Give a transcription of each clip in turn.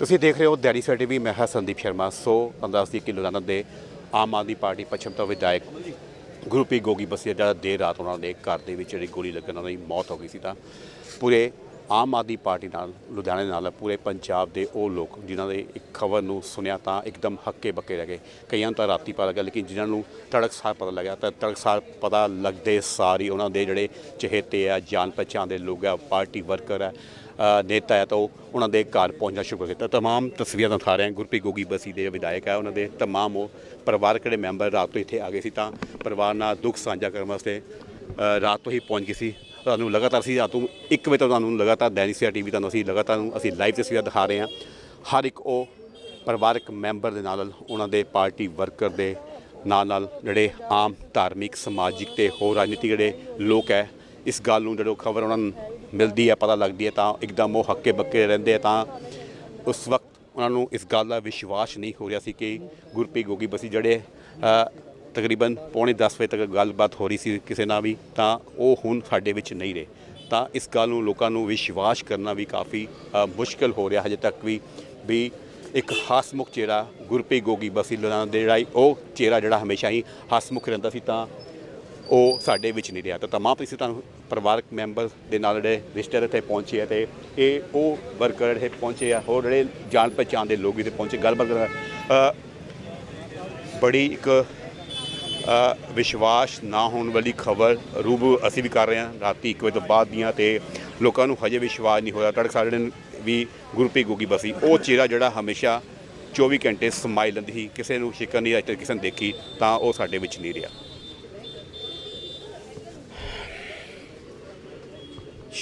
ਤੁਸੀਂ ਦੇਖ ਰਹੇ ਹੋ ਦਿਹਾੜੀ ਸਾਡੇ ਵੀ ਮੈਂ ਹਾਂ ਸੰਦੀਪ ਸ਼ਰਮਾ। ਸੋ ਅੰਦਾਜ਼ ਦੀ ਕਿ ਲੁਧਿਆਣਾ ਦੇ ਆਮ ਆਦਮੀ ਪਾਰਟੀ ਪੱਛਮ ਤੋਂ ਵਿਧਾਇਕ ਗੁਰਪ੍ਰੀਤ ਗੋਗੀ ਬਸੀਆ ਦਾ ਦੇਰ ਰਾਤ ਉਹਨਾਂ ਦੇ ਘਰ ਦੇ ਵਿੱਚ ਜਿਹੜੀ ਗੋਲੀ ਲੱਗਣ ਨਾਲ ਉਹਨਾਂ ਦੀ ਮੌਤ ਹੋ ਗਈ ਸੀ ਤਾਂ ਪੂਰੇ ਆਮ ਆਦਮੀ ਪਾਰਟੀ ਨਾਲ, ਲੁਧਿਆਣੇ ਨਾਲ, ਪੂਰੇ ਪੰਜਾਬ ਦੇ ਉਹ ਲੋਕ ਜਿਨ੍ਹਾਂ ਦੇ ਇੱਕ ਖਬਰ ਨੂੰ ਸੁਣਿਆ ਤਾਂ ਇੱਕਦਮ ਹੱਕੇ ਬੱਕੇ ਰਹਿ ਗਏ। ਕਈਆਂ ਤਾਂ ਰਾਤੀ ਪਤਾ ਲੱਗਾ ਲੇਕਿਨ ਜਿਨ੍ਹਾਂ ਨੂੰ ਤੜਕਸਾਰ ਪਤਾ ਲੱਗਿਆ, ਤਾਂ ਤੜਕਸਾਰ ਪਤਾ ਲੱਗਦੇ ਸਾਰੀ ਉਹਨਾਂ ਦੇ ਜਿਹੜੇ ਚਹੇਤੇ ਆ ਜਾਣ ਪਛਾਣ ਦੇ ਲੋਕ ਆ, ਪਾਰਟੀ ਵਰਕਰ ਆ ਨੇਤਾ ਹੈ ਤਾਂ ਉਹਨਾਂ ਦੇ ਘਰ ਪਹੁੰਚਣਾ ਸ਼ੁਰੂ ਕਰ ਦਿੱਤਾ ਤਮਾਮ ਤਸਵੀਰਾਂ ਦਿਖਾ ਰਹੇ ਹਾਂ। ਗੁਰਪ੍ਰੀਤ ਗੋਗੀ ਬਸੀ ਦੇ ਵਿਧਾਇਕ ਹੈ। ਉਹਨਾਂ ਦੇ ਤਮਾਮ ਉਹ ਪਰਿਵਾਰਕ ਜਿਹੜੇ ਮੈਂਬਰ ਰਾਤ ਤੋਂ ਇੱਥੇ ਆ ਗਏ ਸੀ ਤਾਂ ਪਰਿਵਾਰ ਨਾਲ ਦੁੱਖ ਸਾਂਝਾ ਕਰਨ ਵਾਸਤੇ ਰਾਤ ਤੋਂ ਹੀ ਪਹੁੰਚ ਗਏ ਸੀ। ਤੁਹਾਨੂੰ ਲਗਾਤਾਰ ਅਸੀਂ ਰਾਤ ਤੋਂ 1 ਵਜੇ ਤੋਂ ਤੁਹਾਨੂੰ ਲਗਾਤਾਰ ਦੈਨਿਕ ਸਿਆ ਟੀਵੀ ਤੁਹਾਨੂੰ ਅਸੀਂ ਲਗਾਤਾਰ ਅਸੀਂ ਲਾਈਵ ਤਸਵੀਰਾਂ ਦਿਖਾ ਰਹੇ ਹਾਂ। ਹਰ ਇੱਕ ਉਹ ਪਰਿਵਾਰਕ ਮੈਂਬਰ ਦੇ ਨਾਲ ਉਹਨਾਂ ਦੇ ਪਾਰਟੀ ਵਰਕਰ ਦੇ ਨਾਲ ਨਾਲ ਜਿਹੜੇ ਆਮ ਧਾਰਮਿਕ, ਸਮਾਜਿਕ ਤੇ ਹੋਰ ਰਾਜਨੀਤਿਕ ਜਿਹੜੇ ਲੋਕ ਹੈ, ਇਸ ਗੱਲ ਨੂੰ ਜਦੋਂ ਖਬਰ ਉਹਨਾਂ ਨੂੰ ਮਿਲਦੀ ਹੈ ਪਤਾ ਲੱਗਦੀ ਹੈ ਤਾਂ ਇੱਕਦਮ ਉਹ ਹੱਕੇ ਬੱਕੇ ਰਹਿੰਦੇ ਆ ਤਾਂ ਉਸ ਵਕਤ ਉਹਨਾਂ ਨੂੰ ਇਸ ਗੱਲ ਦਾ ਵਿਸ਼ਵਾਸ ਨਹੀਂ ਹੋ ਰਿਹਾ ਸੀ ਕਿ ਗੁਰਪ੍ਰੀਤ ਗੋਗੀ ਬਸੀ ਜਿਹੜੇ ਤਕਰੀਬਨ ਪੌਣੇ 10 ਵਜੇ ਤੱਕ ਗੱਲਬਾਤ ਹੋ ਰਹੀ ਸੀ ਕਿਸੇ ਨਾਲ ਵੀ ਤਾਂ ਉਹ ਹੁਣ ਸਾਡੇ ਵਿੱਚ ਨਹੀਂ ਰਹੇ। ਤਾਂ ਇਸ ਗੱਲ ਨੂੰ ਲੋਕਾਂ ਨੂੰ ਵਿਸ਼ਵਾਸ ਕਰਨਾ ਵੀ ਕਾਫੀ ਅ, ਮੁਸ਼ਕਲ ਹੋ ਰਿਹਾ ਹਜੇ ਤੱਕ ਵੀ ਵੀ ਇੱਕ ਹਸਮੁਖ ਚਿਹਰਾ ਗੁਰਪ੍ਰੀਤ ਗੋਗੀ ਬਸੀ ਲੁਧਿਆਣਾ ਦੇ ਜਿਹੜਾ ਹੀ ਉਹ ਚਿਹਰਾ ਜਿਹੜਾ ਹਮੇਸ਼ਾ ਹੀ ਹਸਮੁਖ ਰਹਿੰਦਾ ਸੀ ਤਾਂ ਉਹ ਸਾਡੇ ਵਿੱਚ ਨਹੀਂ ਰਿਹਾ। ਤਾਂ ਤਮਾਮ ਤੁਸੀਂ ਤੁਹਾਨੂੰ ਪਰਿਵਾਰਕ ਮੈਂਬਰ ਦੇ ਨਾਲ ਜਿਹੜੇ ਰਿਸ਼ਤੇਦਾਰ ਇੱਥੇ ਪਹੁੰਚੇ ਆ ਤੇ ਇਹ ਉਹ ਵਰਕਰ ਜਿਹੜੇ ਪਹੁੰਚੇ ਆ, ਹੋਰ ਜਿਹੜੇ ਜਾਣ ਪਛਾਣ ਦੇ ਲੋਕ ਇੱਥੇ ਪਹੁੰਚੇ, ਗੱਲਬਾਤ ਕਰਨ ਬੜੀ ਇੱਕ ਵਿਸ਼ਵਾਸ ਨਾ ਹੋਣ ਵਾਲੀ ਖਬਰ ਰੂਬੂ ਅਸੀਂ ਵੀ ਕਰ ਰਹੇ ਹਾਂ ਰਾਤੀ 1 ਵਜੇ ਤੋਂ ਬਾਅਦ ਦੀਆਂ ਤੇ ਲੋਕਾਂ ਨੂੰ ਹਜੇ ਵਿਸ਼ਵਾਸ ਨਹੀਂ ਹੋਇਆ। ਤੜਕ ਸਾਡੇ ਵੀ ਗੁਰਪ੍ਰੀਤ ਗੋਗੀ ਬਸੀ, ਉਹ ਚਿਹਰਾ ਜਿਹੜਾ ਹਮੇਸ਼ਾ 24 ਘੰਟੇ ਸਮਾਈਲ ਲੈਂਦੀ ਸੀ, ਕਿਸੇ ਨੂੰ ਸ਼ਿਕਨ ਨਹੀਂ, ਅੱਜ ਤੱਕ ਕਿਸੇ ਨੇ ਦੇਖੀ ਤਾਂ ਉਹ ਸਾਡੇ ਵਿੱਚ ਨਹੀਂ ਰਿਹਾ।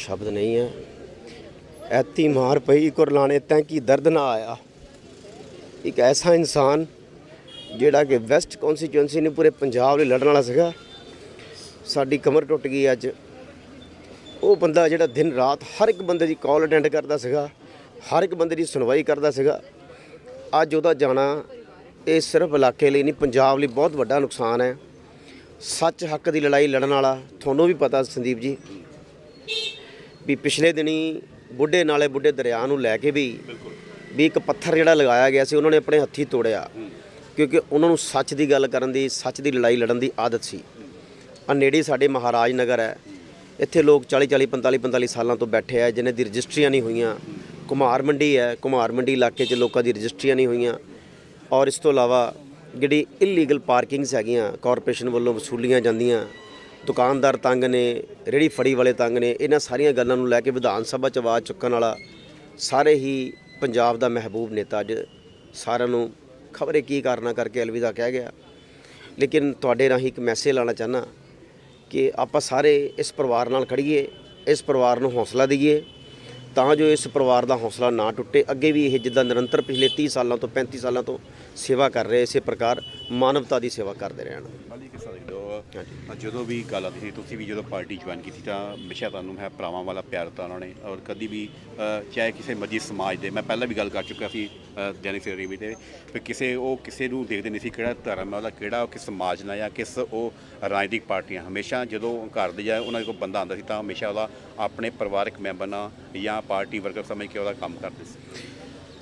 ਸ਼ਬਦ ਨਹੀਂ ਹੈ। ਐਤੀ ਮਾਰ ਪਈ ਕੁਰਲਾਣੇ, ਤੈਂ ਕੀ ਦਰਦ ਨਾ ਆਇਆ। ਇੱਕ ਐਸਾ ਇਨਸਾਨ ਜਿਹੜਾ ਕਿ ਵੈਸਟ ਕਨਸਟੀਚੁਐਂਸੀ ਨੇ ਪੂਰੇ ਪੰਜਾਬ ਲਈ ਲੜਨ ਵਾਲਾ ਸੀਗਾ। ਸਾਡੀ ਕਮਰ ਟੁੱਟ ਗਈ ਅੱਜ। ਉਹ ਬੰਦਾ ਜਿਹੜਾ ਦਿਨ ਰਾਤ ਹਰ ਇੱਕ ਬੰਦੇ ਦੀ ਕਾਲ ਅਟੈਂਡ ਕਰਦਾ ਸੀਗਾ, ਹਰ ਇੱਕ ਬੰਦੇ ਦੀ ਸੁਣਵਾਈ ਕਰਦਾ ਸੀਗਾ। ਅੱਜ ਉਹਦਾ ਜਾਣਾ ਇਹ ਸਿਰਫ ਇਲਾਕੇ ਲਈ ਨਹੀਂ, ਪੰਜਾਬ ਲਈ ਬਹੁਤ ਵੱਡਾ ਨੁਕਸਾਨ ਹੈ। ਸੱਚ ਹੱਕ ਦੀ ਲੜਾਈ ਲੜਨ ਵਾਲਾ, ਤੁਹਾਨੂੰ ਵੀ ਪਤਾ ਸੰਦੀਪ ਜੀ। ਵੀ ਪਿਛਲੇ ਦਿਨੀ ਬੁੱਢੇ ਨਾਲੇ ਬੁੱਢੇ ਦਰਿਆ ਨੂੰ ਲੈ ਕੇ ਵੀ ਵੀ ਇੱਕ ਪੱਥਰ ਜਿਹੜਾ ਲਗਾਇਆ ਗਿਆ ਸੀ ਉਹਨਾਂ ਨੇ ਆਪਣੇ ਹੱਥੀ ਤੋੜਿਆ। ਕਿਉਂਕਿ ਉਹਨਾਂ ਨੂੰ ਸੱਚ ਦੀ ਗੱਲ ਕਰਨ ਦੀ ਸੱਚ ਦੀ ਲੜਾਈ ਲੜਨ ਦੀ ਆਦਤ ਸੀ। ਆ ਨੇੜੇ ਸਾਡੇ ਮਹਾਰਾਜ ਨਗਰ ਹੈ। ਇੱਥੇ ਲੋਕ 40 40 45 45 ਸਾਲਾਂ ਤੋਂ ਬੈਠੇ ਆ ਜਿਨ੍ਹਾਂ ਦੀ ਰਜਿਸਟਰੀਆਂ ਨਹੀਂ ਹੋਈਆਂ। ਕੁਮਾਰ ਮੰਡੀ ਹੈ ਕੁਮਾਰ ਮੰਡੀ ਇਲਾਕੇ 'ਚ ਲੋਕਾਂ ਦੀ ਰਜਿਸਟਰੀਆਂ ਨਹੀਂ ਹੋਈਆਂ। ਔਰ ਇਸ ਤੋਂ ਇਲਾਵਾ ਜਿਹੜੀ ਇਲੀਗਲ ਪਾਰਕਿੰਗਸ ਹੈਗੀਆਂ ਕਾਰਪੋਰੇਸ਼ਨ ਵੱਲੋਂ ਵਸੂਲੀਆਂ ਜਾਂਦੀਆਂ ਦੁਕਾਨਦਾਰ ਤੰਗ ਨੇ ਰੇੜੀ ਫੜੀ ਵਾਲੇ ਤੰਗ ਨੇ, ਇਹਨਾਂ ਸਾਰੀਆਂ ਗੱਲਾਂ ਨੂੰ ਲੈ ਕੇ ਵਿਧਾਨ ਸਭਾ 'ਚ ਆਵਾਜ਼ ਚੁੱਕਣ ਵਾਲਾ ਸਾਰੇ ਹੀ ਪੰਜਾਬ ਦਾ ਮਹਿਬੂਬ ਨੇਤਾ ਅੱਜ ਸਾਰਿਆਂ ਨੂੰ ਖਬਰੇ ਕੀ ਕਾਰਨਾ ਕਰਕੇ ਅਲਵਿਦਾ ਕਹਿ ਗਿਆ। ਲੇਕਿਨ ਤੁਹਾਡੇ ਰਾਹੀਂ ਇੱਕ ਮੈਸੇਜ ਲਾਣਾ ਚਾਹਨਾ ਕਿ ਆਪਾਂ ਸਾਰੇ ਇਸ ਪਰਿਵਾਰ ਨਾਲ ਖੜੀਏ ਇਸ ਪਰਿਵਾਰ ਨੂੰ ਹੌਸਲਾ ਦਈਏ, ਤਾਂ ਜੋ ਇਸ ਪਰਿਵਾਰ ਦਾ ਹੌਸਲਾ ਨਾ ਟੁੱਟੇ। ਅੱਗੇ ਵੀ ਇਹ ਜਿੱਦਾਂ ਨਿਰੰਤਰ ਪਿਛਲੇ 30 ਸਾਲਾਂ ਤੋਂ 35 ਸਾਲਾਂ ਤੋਂ ਸੇਵਾ ਕਰ ਰਹੇ, ਇਸੇ ਪ੍ਰਕਾਰ ਮਾਨਵਤਾ ਦੀ ਸੇਵਾ ਕਰਦੇ ਰਹਿਣ। ਮਾਲੀ ਜਦੋਂ ਵੀ ਗੱਲ ਆਉਂਦੀ ਸੀ ਤੁਸੀਂ ਵੀ ਜਦੋਂ ਪਾਰਟੀ ਜੁਆਇਨ ਕੀਤੀ ਤਾਂ ਹਮੇਸ਼ਾ ਤੁਹਾਨੂੰ ਮੈਂ ਭਰਾਵਾਂ ਵਾਲਾ ਪਿਆਰ ਦਿੱਤਾ ਉਹਨਾਂ ਨੇ ਔਰ ਕਦੀ ਵੀ ਅ, ਚਾਹੇ ਕਿਸੇ ਮਰਜ਼ੀ ਸਮਾਜ ਦੇ ਮੈਂ ਪਹਿਲਾਂ ਵੀ ਗੱਲ ਕਰ ਚੁੱਕਿਆ ਸੀ ਦੈਨਿਕ ਸਵੇਰਾ ਟੀਵੀ ਤੇ ਵੀ ਕਿਸੇ ਉਹ ਕਿਸੇ ਨੂੰ ਦੇਖਦੇ ਨਹੀਂ ਸੀ ਕਿਹੜਾ ਧਰਮ ਹੈ ਉਹਦਾ ਕਿਹੜਾ ਉਹ ਕਿਸ ਸਮਾਜ ਨਾਲ ਜਾਂ ਕਿਸ ਉਹ ਰਾਜਨੀਤਿਕ ਪਾਰਟੀਆਂ। ਹਮੇਸ਼ਾ ਜਦੋਂ ਉਹ ਘਰ ਦੇ ਜਾਂ ਉਹਨਾਂ ਦੇ ਕੋਲ ਬੰਦਾ ਆਉਂਦਾ ਸੀ ਤਾਂ ਹਮੇਸ਼ਾ ਉਹਦਾ ਆਪਣੇ ਪਰਿਵਾਰਕ ਮੈਂਬਰ ਨਾਲ ਜਾਂ ਪਾਰਟੀ ਵਰਕਰ ਸਮਝ ਕੇ ਉਹਦਾ ਕੰਮ ਕਰਦੇ ਸੀ।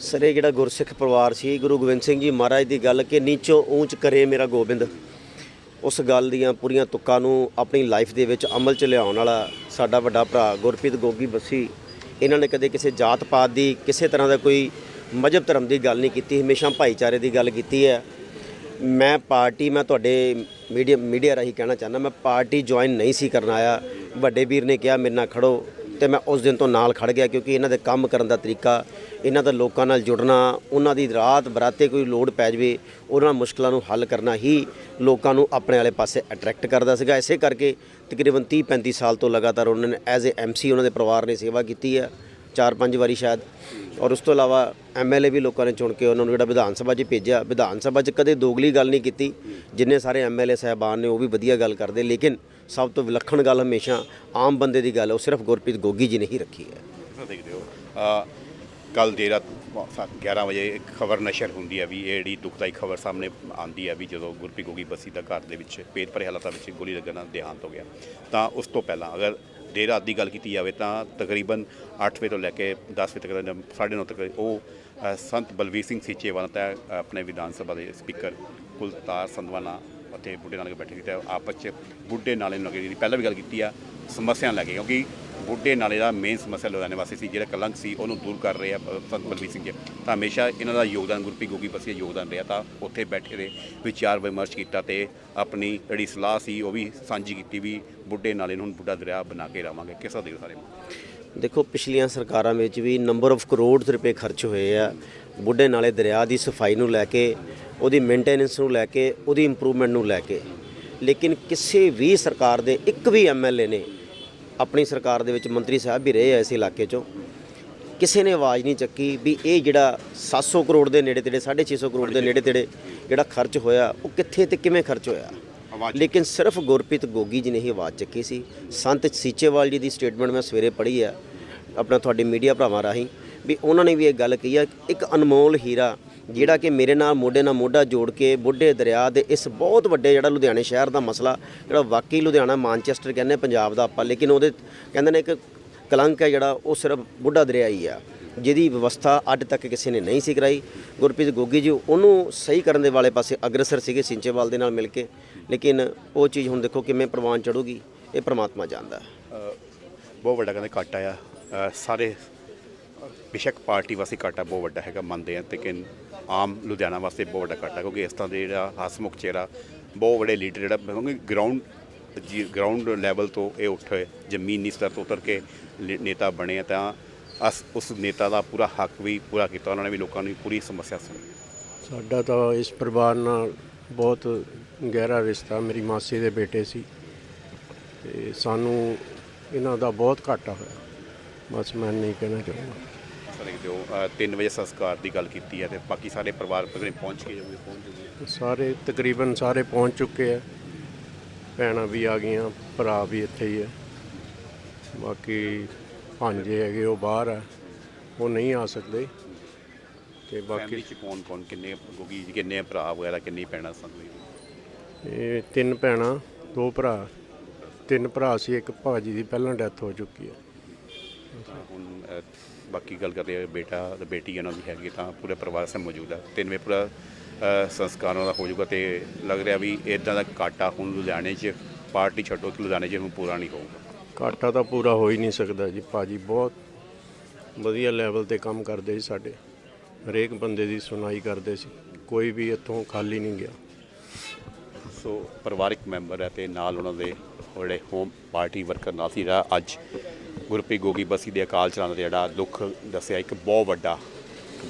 ਸਰ ਇਹ ਜਿਹੜਾ ਗੁਰਸਿੱਖ ਪਰਿਵਾਰ ਸੀ ਗੁਰੂ ਗੋਬਿੰਦ ਸਿੰਘ ਜੀ ਮਹਾਰਾਜ ਦੀ ਗੱਲ ਕਿ ਨੀਚੋਂ ਊਂਚ ਕਰੇ ਮੇਰਾ ਗੋਬਿੰਦ। ਉਸ ਗੱਲ ਦੀਆਂ ਪੂਰੀਆਂ ਤੁਕਾਂ ਨੂੰ ਆਪਣੀ ਲਾਈਫ ਦੇ ਵਿੱਚ ਅਮਲ ਚ ਲਿਆਉਣ ਵਾਲਾ ਸਾਡਾ ਵੱਡਾ ਭਰਾ ਗੁਰਪ੍ਰੀਤ ਗੋਗੀ ਬੱਸੀ, ਇਹਨਾਂ ਨੇ ਕਦੇ ਕਿਸੇ ਜਾਤ ਪਾਤ ਦੀ, ਕਿਸੇ ਤਰ੍ਹਾਂ ਦਾ ਕੋਈ ਮਜਹਬ ਧਰਮ ਦੀ ਗੱਲ ਨਹੀਂ ਕੀਤੀ, ਹਮੇਸ਼ਾ ਭਾਈਚਾਰੇ ਦੀ ਗੱਲ ਕੀਤੀ ਹੈ। ਮੈਂ ਪਾਰਟੀ, ਮੈਂ ਤੁਹਾਡੇ ਮੀਡੀਆ ਮੀਡੀਆ ਰਾਹੀਂ ਕਹਿਣਾ ਚਾਹੁੰਦਾ, ਮੈਂ ਪਾਰਟੀ ਜੁਆਇਨ ਨਹੀਂ ਸੀ ਕਰਨ ਆਇਆ। ਵੱਡੇ ਵੀਰ ਨੇ ਕਿਹਾ ਮੇਰੇ ਨਾਲ ਖੜੋ। ਤੇ ਮੈਂ ਉਸ ਦਿਨ ਤੋਂ ਨਾਲ ਖੜ ਗਿਆ ਕਿਉਂਕਿ ਇਹਨਾਂ ਦੇ ਕੰਮ ਕਰਨ ਦਾ ਤਰੀਕਾ, ਇਹਨਾਂ ਦਾ ਲੋਕਾਂ ਨਾਲ ਜੁੜਨਾ, ਉਹਨਾਂ ਦੀ ਰਾਤ ਬਰਾਤੇ ਕੋਈ ਲੋੜ ਪੈ ਜਵੇ, ਉਹਨਾਂ ਮੁਸ਼ਕਲਾਂ ਨੂੰ ਹੱਲ ਕਰਨਾ ਹੀ ਲੋਕਾਂ ਨੂੰ ਆਪਣੇ ਵਾਲੇ ਪਾਸੇ ਅਟਰੈਕਟ ਕਰਦਾ ਸੀਗਾ। ਇਸੇ ਕਰਕੇ ਤਕਰੀਬਨ 30 35 ਸਾਲ ਤੋਂ ਲਗਾਤਾਰ ਉਹਨਾਂ ਨੇ ਐਜ਼ ਏ ਐਮਸੀ ਉਹਨਾਂ ਦੇ ਪਰਿਵਾਰ ਨੇ ਸੇਵਾ ਕੀਤੀ ਹੈ ਚਾਰ ਪੰਜ ਵਾਰੀ ਸ਼ਾਇਦ। ਔਰ ਉਸ ਤੋਂ ਇਲਾਵਾ ਐਮਐਲਏ ਵੀ ਲੋਕਾਂ ਨੇ ਚੁਣ ਕੇ ਉਹਨਾਂ ਨੂੰ ਜਿਹੜਾ ਵਿਧਾਨ ਸਭਾ 'ਚ ਭੇਜਿਆ। ਵਿਧਾਨ ਸਭਾ 'ਚ ਕਦੇ ਦੋਗਲੀ ਗੱਲ ਨਹੀਂ ਕੀਤੀ। ਜਿੰਨੇ ਸਾਰੇ ਐਮਐਲਏ ਸਹਿਬਾਨ ਨੇ ਉਹ ਵੀ ਵਧੀਆ ਗੱਲ ਕਰਦੇ। ਲੇਕਿਨ ਸਭ ਤੋਂ ਵਿਲੱਖਣ ਗੱਲ ਹਮੇਸ਼ਾ ਆਮ ਬੰਦੇ ਦੀ ਗੱਲ ਉਹ ਸਿਰਫ ਗੁਰਪ੍ਰੀਤ ਗੋਗੀ ਜੀ ਨੇ ਹੀ ਰੱਖੀ ਹੈ। ਦੇਖਦੇ ਹੋ ਕੱਲ ਦੇਰ ਰਾਤ 11 ਵਜੇ ਇੱਕ ਖਬਰ ਨਸ਼ਰ ਹੁੰਦੀ ਹੈ ਵੀ, ਇਹ ਜਿਹੜੀ ਦੁਖਦਾਈ ਖਬਰ ਸਾਹਮਣੇ ਆਂਦੀ ਹੈ ਵੀ ਜਦੋਂ ਗੁਰਪ੍ਰੀਤ ਗੋਗੀ ਬਸੀ ਦਾ ਘਰ ਦੇ ਵਿੱਚ, ਪੇਟ ਭਰੇ ਹਾਲਾਤਾਂ ਵਿੱਚ ਗੋਲੀ ਲੱਗਣ ਨਾਲ ਦੇਹਾਂਤ ਹੋ ਗਿਆ, ਤਾਂ ਉਸ ਤੋਂ ਪਹਿਲਾਂ ਅਗਰ ਦੇਰ ਰਾਤ ਦੀ ਗੱਲ ਕੀਤੀ ਜਾਵੇ ਤਾਂ ਤਕਰੀਬਨ 8 ਵਜੇ ਤੋਂ ਲੈ ਕੇ 10 ਵਜੇ ਤੱਕ ਦਾ ਸਾਢੇ ਨੌ ਤੱਕ ਉਹ ਸੰਤ ਬਲਵੀਰ ਸਿੰਘ ਸੀਚੇਵਾਲ ਤਾਂ ਆਪਣੇ ਵਿਧਾਨ ਸਭਾ ਦੇ ਸਪੀਕਰ ਕੁਲਤਾਰ ਸੰਧਵਾਨਾ ਉੱਥੇ ਬੁੱਢੇ ਨਾਲੇ ਬੈਠੇ ਸੀ ਤੇ ਆਪਸ ਚ ਬੁੱਢੇ ਨਾਲੇ ਨੂੰ ਲੱਗੇ ਪਹਿਲਾਂ ਵੀ ਗੱਲ ਕੀਤੀ ਆ ਸਮੱਸਿਆ ਲੈ ਕੇ ਕਿਉਂਕਿ ਬੁੱਢੇ ਨਾਲੇ ਦਾ ਮੇਨ ਸਮੱਸਿਆ ਲੁਧਿਆਣੇ ਵਾਸੀ ਸੀ ਜਿਹੜਾ ਕਲੰਕ ਸੀ ਉਹਨੂੰ ਦੂਰ ਕਰ ਰਹੇ ਆ ਅ, ਸੰਤ ਬਲਵੀਰ ਸਿੰਘ ਜੀ। ਤਾਂ ਹਮੇਸ਼ਾ ਇਹਨਾਂ ਦਾ ਯੋਗਦਾਨ ਗੁਰਪ੍ਰੀਤ ਗੋਗੀ ਬਸੀਆ ਯੋਗਦਾਨ ਰਿਹਾ ਤਾਂ ਉੱਥੇ ਬੈਠੇ ਦੇ ਵਿਚਾਰ ਵਿਮਰਸ਼ ਕੀਤਾ ਤੇ ਆਪਣੀ ਜਿਹੜੀ ਸਲਾਹ ਸੀ ਉਹ ਵੀ ਸਾਂਝੀ ਕੀਤੀ ਵੀ ਬੁੱਢੇ ਨਾਲੇ ਨੂੰ ਹੁਣ ਬੁੱਢਾ ਦਰਿਆ ਬਣਾ ਕੇ ਰਾਵਾਂਗੇ ਕਿਸ ਦੇ ਸਾਰੇ ਦੇਖੋ ਪਿਛਲੀਆਂ ਸਰਕਾਰਾਂ ਵਿੱਚ ਵੀ ਨੰਬਰ ਆਫ ਕਰੋੜਸ ਰੁਪਏ ਖਰਚ ਹੋਏ ਆ। ਬੁੱਢੇ ਨਾਲੇ ਦਰਿਆ ਦੀ ਸਫ਼ਾਈ ਨੂੰ ਲੈ ਕੇ ਉਹਦੀ ਮੇਨਟੇਨੈਂਸ ਨੂੰ ਲੈ ਕੇ ਉਹਦੀ ਇੰਪਰੂਵਮੈਂਟ ਨੂੰ ਲੈ ਕੇ। ਲੇਕਿਨ ਕਿਸੇ ਵੀ ਸਰਕਾਰ ਦੇ ਇੱਕ ਵੀ ਐਮਐਲਏ ਨੇ ਆਪਣੀ ਸਰਕਾਰ ਦੇ ਵਿੱਚ ਮੰਤਰੀ ਸਾਹਿਬ ਵੀ ਰਹੇ ਆ ਇਸ ਇਲਾਕੇ 'ਚੋਂ ਕਿਸੇ ਨੇ ਆਵਾਜ਼ ਨਹੀਂ ਚੱਕੀ ਵੀ ਇਹ ਜਿਹੜਾ 700 ਕਰੋੜ ਦੇ ਨੇੜੇ ਤੇੜੇ 650 ਕਰੋੜ ਦੇ ਨੇੜੇ ਤੇੜੇ ਜਿਹੜਾ ਖਰਚ ਹੋਇਆ ਉਹ ਕਿੱਥੇ ਤੇ ਕਿਵੇਂ ਖਰਚ ਹੋਇਆ? ਲੇਕਿਨ ਸਿਰਫ ਗੁਰਪ੍ਰੀਤ ਗੋਗੀ ਜੀ ਨੇ ਹੀ ਆਵਾਜ਼ ਚੱਕੀ ਸੀ। ਸੰਤ ਸੀਚੇਵਾਲ ਜੀ ਦੀ ਸਟੇਟਮੈਂਟ ਮੈਂ ਸਵੇਰੇ ਪੜ੍ਹੀ ਆ ਆਪਣਾ ਤੁਹਾਡੇ ਮੀਡੀਆ ਭਰਾਵਾਂ ਰਾਹੀਂ ਵੀ ਉਹਨਾਂ ਨੇ ਵੀ ਇਹ ਗੱਲ ਕਹੀ ਆ ਇੱਕ ਅਨਮੋਲ ਹੀਰਾ ਜਿਹੜਾ ਕਿ ਮੇਰੇ ਨਾਲ ਮੋਢੇ ਨਾਲ ਮੋਢਾ ਜੋੜ ਕੇ ਬੁੱਢੇ ਦਰਿਆ ਦੇ ਇਸ ਬਹੁਤ ਵੱਡੇ ਜਿਹੜਾ ਲੁਧਿਆਣੇ ਸ਼ਹਿਰ ਦਾ ਮਸਲਾ, ਜਿਹੜਾ ਵਾਕਈ ਲੁਧਿਆਣਾ ਮਾਨਚੈਸਟਰ ਕਹਿੰਦੇ ਪੰਜਾਬ ਦਾ ਆਪਾਂ, ਲੇਕਿਨ ਉਹਦੇ ਕਹਿੰਦੇ ਨੇ ਇੱਕ ਕਲੰਕ ਹੈ ਜਿਹੜਾ, ਉਹ ਸਿਰਫ ਬੁੱਢਾ ਦਰਿਆ ਹੀ ਆ, ਜਿਹਦੀ ਵਿਵਸਥਾ ਅੱਜ ਤੱਕ ਕਿਸੇ ਨੇ ਨਹੀਂ ਸੀ ਕਰਾਈ। ਗੁਰਪ੍ਰੀਤ ਗੋਗੀ ਜੀ, ਉਹਨੂੰ ਸਹੀ ਕਰਨ ਦੇ ਵਾਲੇ ਪਾਸੇ ਅਗਰਸਰ ਸੀਗੇ ਸਿੰਚੇਵਾਲ ਦੇ ਨਾਲ ਮਿਲ ਕੇ, ਲੇਕਿਨ ਉਹ ਚੀਜ਼ ਹੁਣ ਦੇਖੋ ਕਿਵੇਂ ਪ੍ਰਵਾਨ ਚੜੂਗੀ ਇਹ ਪ੍ਰਮਾਤਮਾ ਜਾਣਦਾ। ਬਹੁਤ ਵੱਡਾ ਕਹਿੰਦੇ ਘਾਟਾ ਆ। ਸਾਰੇ ਬਿਸ਼ੱਕ ਪਾਰਟੀ ਵਾਸਤੇ ਘਾਟਾ ਬਹੁਤ ਵੱਡਾ ਹੈਗਾ, ਮੰਨਦੇ ਆ ਲੇਕਿਨ ਆਮ ਲੁਧਿਆਣਾ ਵਾਸਤੇ ਬਹੁਤ ਵੱਡਾ ਘਾਟਾ, ਕਿਉਂਕਿ ਇਸ ਤਰ੍ਹਾਂ ਦੇ ਜਿਹੜਾ ਹਸਮੁਖ ਚਿਹਰਾ, ਬਹੁਤ ਵੱਡੇ ਲੀਡਰ ਜਿਹੜਾ ਕਿਉਂਕਿ ਗਰਾਊਂਡ ਜੀ ਗਰਾਊਂਡ ਲੈਵਲ ਤੋਂ ਇਹ ਉੱਠੇ ਜ਼ਮੀਨੀ ਸਤਰ ਤੋਂ ਉਤਰ ਕੇ ਲੇ- ਨੇਤਾ ਬਣੇ ਆ, ਤਾਂ ਅਸ, ਉਸ ਨੇਤਾ ਦਾ ਪੂਰਾ ਹੱਕ ਵੀ ਪੂਰਾ ਕੀਤਾ, ਉਹਨਾਂ ਨੇ ਵੀ ਲੋਕਾਂ ਦੀ ਪੂਰੀ ਸਮੱਸਿਆ ਸੁਣੀ। ਸਾਡਾ ਤਾਂ ਇਸ ਪਰਿਵਾਰ ਨਾਲ ਬਹੁਤ ਗਹਿਰਾ ਰਿਸ਼ਤਾ, ਮੇਰੀ ਮਾਸੀ ਦੇ ਬੇਟੇ ਸੀ, ਤੇ ਸਾਨੂੰ ਇਹਨਾਂ ਦਾ ਬਹੁਤ ਘਾਟਾ ਹੋਇਆ। ਬਸ ਮੈਂ ਨਹੀਂ ਕਹਿਣਾ ਚਾਹੁੰਦਾ ਸਾਰੇ ਜੋ 3 ਵਜੇ ਸੰਸਕਾਰ ਦੀ ਗੱਲ ਕੀਤੀ ਹੈ ਤੇ ਬਾਕੀ ਸਾਰੇ ਪਰਿਵਾਰ ਪਹੁੰਚ ਗਏ ਪਹੁੰਚ ਗਏ। ਸਾਰੇ ਤਕਰੀਬਨ ਸਾਰੇ ਪਹੁੰਚ ਚੁੱਕੇ ਆ। ਭੈਣਾਂ ਵੀ ਆ ਗਈਆਂ ਭਰਾ ਵੀ ਇੱਥੇ ਹੀ ਹੈ ਬਾਕੀ ਭਾਂਜੇ ਹੈਗੇ ਉਹ ਬਾਹਰ ਆ। ਉਹ ਨਹੀਂ ਆ ਸਕਦੇ। ਤੇ ਬਾਕੀ ਚ ਕੌਣ ਕੌਣ? ਕਿੰਨੇ ਗੋਗੀ ਜੀ ਕਿੰਨੇ ਭਰਾ ਵਗੈਰਾ ਕਿੰਨੀ ਭੈਣਾਂ ਸਾਨੂੰ? ਇਹ ਤਿੰਨ ਭੈਣਾਂ ਦੋ ਭਰਾ। ਤਿੰਨ ਭਰਾ ਸੀ ਇੱਕ ਭਾਜੀ ਦੀ ਪਹਿਲਾਂ ਡੈਥ ਹੋ ਚੁੱਕੀ ਹੈ ਹੁਣ ਬਾਕੀ ਗੱਲ ਕਰਦੇ ਆ ਬੇਟਾ ਤੇ ਬੇਟੀ ਇਹਨਾਂ ਦੀ ਹੈਗੀ ਤਾਂ ਪੂਰੇ ਪਰਿਵਾਰ ਸਭ ਮੌਜੂਦ ਹੈ। ਤਿੰਨ ਵੇ ਪੂਰਾ ਸੰਸਕਾਰਾਂ ਦਾ ਹੋ ਜਾਊਗਾ ਤੇ ਲੱਗ ਰਿਹਾ ਵੀ ਇਦਾਂ ਦਾ ਘਾਟਾ ਹੁਣ ਲੁਧਿਆਣੇ 'ਚ ਪਾਰਟੀ ਛੱਡੋ ਕਿ ਲੁਧਿਆਣੇ 'ਚ ਹੁਣ ਪੂਰਾ ਨਹੀਂ ਹੋਊਗਾ। ਘਾਟਾ ਤਾਂ ਪੂਰਾ ਹੋ ਹੀ ਨਹੀਂ ਸਕਦਾ ਜੀ। ਭਾਜੀ ਬਹੁਤ ਵਧੀਆ ਲੈਵਲ ਤੇ ਕੰਮ ਕਰਦੇ ਸੀ ਸਾਡੇ। ਹਰੇਕ ਬੰਦੇ ਦੀ ਸੁਣਾਈ ਕਰਦੇ ਸੀ। ਕੋਈ ਵੀ ਇੱਥੋਂ ਖਾਲੀ ਨਹੀਂ ਗਿਆ। ਸੋ ਪਰਿਵਾਰਕ ਮੈਂਬਰ ਹੈ ਤੇ ਨਾਲ ਉਹਨਾਂ ਦੇ ਜਿਹੜੇ ਹੋਮ ਪਾਰਟੀ ਵਰਕਰ ਨਾਲ ਸੀ ਜਿਹੜਾ ਅੱਜ ਗੁਰਪ੍ਰੀਤ ਗੋਗੀ ਬਸੀ ਦੇ ਅਕਾਲ ਚਲਾਣ ਦਾ ਜਿਹੜਾ ਦੁੱਖ ਦੱਸਿਆ, ਇੱਕ ਬਹੁਤ ਵੱਡਾ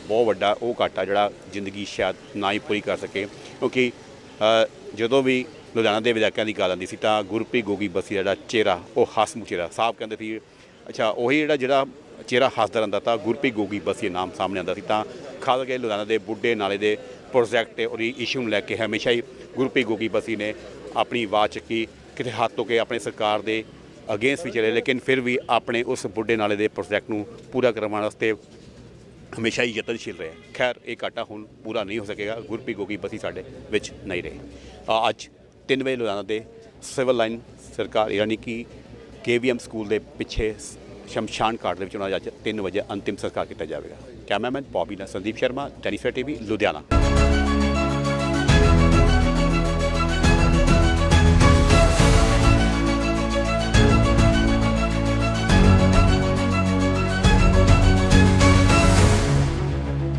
ਬਹੁਤ ਵੱਡਾ ਉਹ ਘਾਟਾ ਜਿਹੜਾ ਜ਼ਿੰਦਗੀ ਸ਼ਾਇਦ ਨਾ ਹੀ ਪੂਰੀ ਕਰ ਸਕੇ। ਕਿਉਂਕਿ ਜਦੋਂ ਵੀ ਲੁਧਿਆਣਾ ਦੇ ਵਿਧਾਇਕਾਂ ਦੀ ਗੱਲ ਆਉਂਦੀ ਸੀ ਤਾਂ ਗੁਰਪ੍ਰੀਤ ਗੋਗੀ ਬਸੀ ਦਾ ਜਿਹੜਾ ਚਿਹਰਾ, ਉਹ ਹਸਮੁਖ ਚਿਹਰਾ ਸਾਹਿਬ ਕਹਿੰਦੇ ਸੀ, ਅੱਛਾ, ਉਹੀ ਜਿਹੜਾ ਜਿਹੜਾ ਚਿਹਰਾ ਹੱਸਦਾ ਰਹਿੰਦਾ ਤਾਂ ਗੁਰਪ੍ਰੀਤ ਗੋਗੀ ਬਸੀ ਨਾਮ ਸਾਹਮਣੇ ਆਉਂਦਾ ਸੀ ਤਾਂ ਖਾਸ ਕਰਕੇ ਲੁਧਿਆਣਾ ਦੇ ਬੁੱਢੇ ਨਾਲੇ ਦੇ ਪ੍ਰੋਜੈਕਟ ਤੇ ਉਹਦੀ ਇਸ਼ੂ ਨੂੰ ਲੈ ਕੇ ਹਮੇਸ਼ਾ ਹੀ ਗੁਰਪ੍ਰੀਤ ਗੋਗੀ ਬਸੀ ਨੇ ਆਪਣੀ ਆਵਾਜ਼ ਚੱਕੀ, ਕਿਤੇ ਹੱਥ ਧੋ ਕੇ ਆਪਣੇ ਸਰਕਾਰ ਦੇ ਅਗੇਂਸਟ ਵੀ ਚਲੇ ਲੇਕਿਨ ਫਿਰ ਵੀ ਆਪਣੇ ਉਸ ਬੁੱਢੇ ਨਾਲੇ ਦੇ ਪ੍ਰੋਜੈਕਟ ਨੂੰ ਪੂਰਾ ਕਰਵਾਉਣ ਵਾਸਤੇ ਹਮੇਸ਼ਾ ਹੀ ਯਤਨਸ਼ੀਲ ਰਹੇ। ਖੈਰ, ਇਹ ਘਾਟਾ ਹੁਣ ਪੂਰਾ ਨਹੀਂ ਹੋ ਸਕੇਗਾ। ਗੁਰਪ੍ਰੀਤ ਗੋਗੀ ਬਸੀ ਸਾਡੇ ਵਿੱਚ ਨਹੀਂ ਰਹੇ। ਅੱਜ 3 ਵਜੇ ਲੁਧਿਆਣਾ ਦੇ ਸਿਵਲ ਲਾਈਨ ਸਰਕਾਰ, ਯਾਨੀ ਕਿ ਕੇਵੀਐਮ ਸਕੂਲ ਦੇ ਪਿੱਛੇ ਸ਼ਮਸ਼ਾਨ ਘਾਟ ਦੇ ਵਿੱਚ ਉਹਨਾਂ ਦਾ ਅੱਜ 3 ਵਜੇ ਅੰਤਿਮ ਸੰਸਕਾਰ ਕੀਤਾ ਜਾਵੇਗਾ। ਕੈਮਰਾਮੈਨ ਬੌਬੀ ਨਾਲ ਸੰਦੀਪ ਸ਼ਰਮਾ ਟੈਲੀਫਾ ਟੀਵੀ, ਲੁਧਿਆਣਾ।